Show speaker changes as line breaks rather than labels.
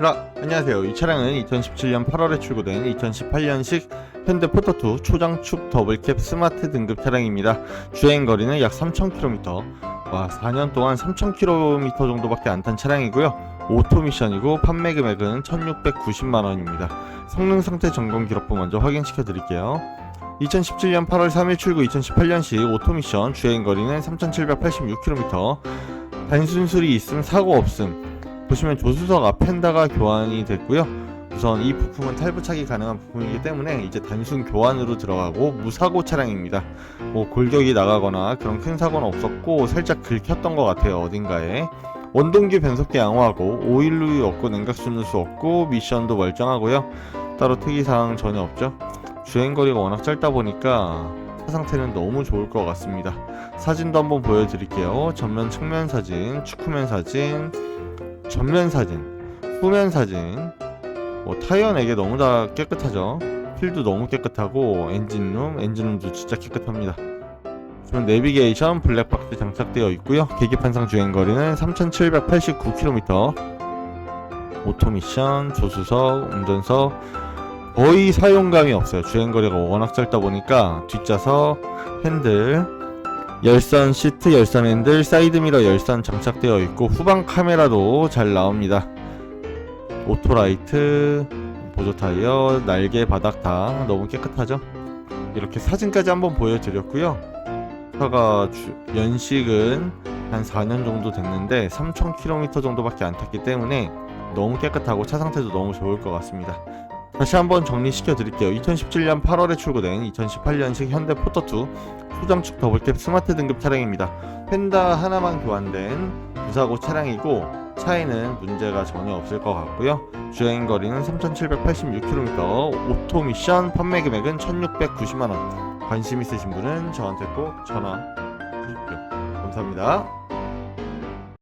라 안녕하세요. 이 차량은 2017년 8월에 출고된 2018년식 현대 포터2 초장축 더블캡 스마트 등급 차량입니다. 주행 거리는 약 3,000km. 와, 4년 동안 3,000km 정도밖에 안 탄 차량이고요. 오토 미션이고 판매 금액은 1,690만 원입니다. 성능 상태 점검 기록부 먼저 확인시켜 드릴게요. 2017년 8월 3일 출고 2018년식 오토 미션 주행 거리는 3,786km. 단순 수리 있음 사고 없음. 보시면 조수석 앞 펜다가 교환이 됐고요. 우선 이 부품은 탈부착이 가능한 부품이기 때문에 이제 단순 교환으로 들어가고 무사고 차량입니다. 뭐 골격이 나가거나 그런 큰 사고는 없었고 살짝 긁혔던 것 같아요 어딘가에. 원동기 변속기 양호하고 오일루이 없고 냉각수 누수 없고 미션도 멀쩡하고요. 따로 특이사항 전혀 없죠. 주행거리가 워낙 짧다 보니까 차 상태는 너무 좋을 것 같습니다. 사진도 한번 보여드릴게요. 전면 측면 사진, 축후면 사진, 전면 사진, 후면 사진. 뭐 타이어 4개 너무 다 깨끗하죠. 필도 너무 깨끗하고 엔진룸, 엔진룸도 진짜 깨끗합니다. 지금 내비게이션 블랙박스 장착되어 있고요. 계기판상 주행거리는 3,789km. 오토 미션, 조수석, 운전석 거의 사용감이 없어요. 주행거리가 워낙 짧다 보니까 뒷좌석, 핸들, 열선 시트, 열선 핸들, 사이드미러 열선 장착되어 있고 후방 카메라도 잘 나옵니다. 오토라이트, 보조 타이어, 날개 바닥 다 너무 깨끗하죠? 이렇게 사진까지 한번 보여드렸고요. 차가 주- 연식은 한 4년 정도 됐는데 3,000km 정도밖에 안 탔기 때문에 너무 깨끗하고 차 상태도 너무 좋을 것 같습니다. 다시 한번 정리시켜 드릴게요. 2017년 8월에 출고된 2018년식 현대 포터2 소장축 더블캡 스마트 등급 차량입니다. 펜다 하나만 교환된 무사고 차량이고 차에는 문제가 전혀 없을 것 같고요. 주행 거리는 3,786km, 오토 미션 판매 금액은 1,690만 원. 관심 있으신 분은 저한테 꼭 전화 주십시오. 감사합니다.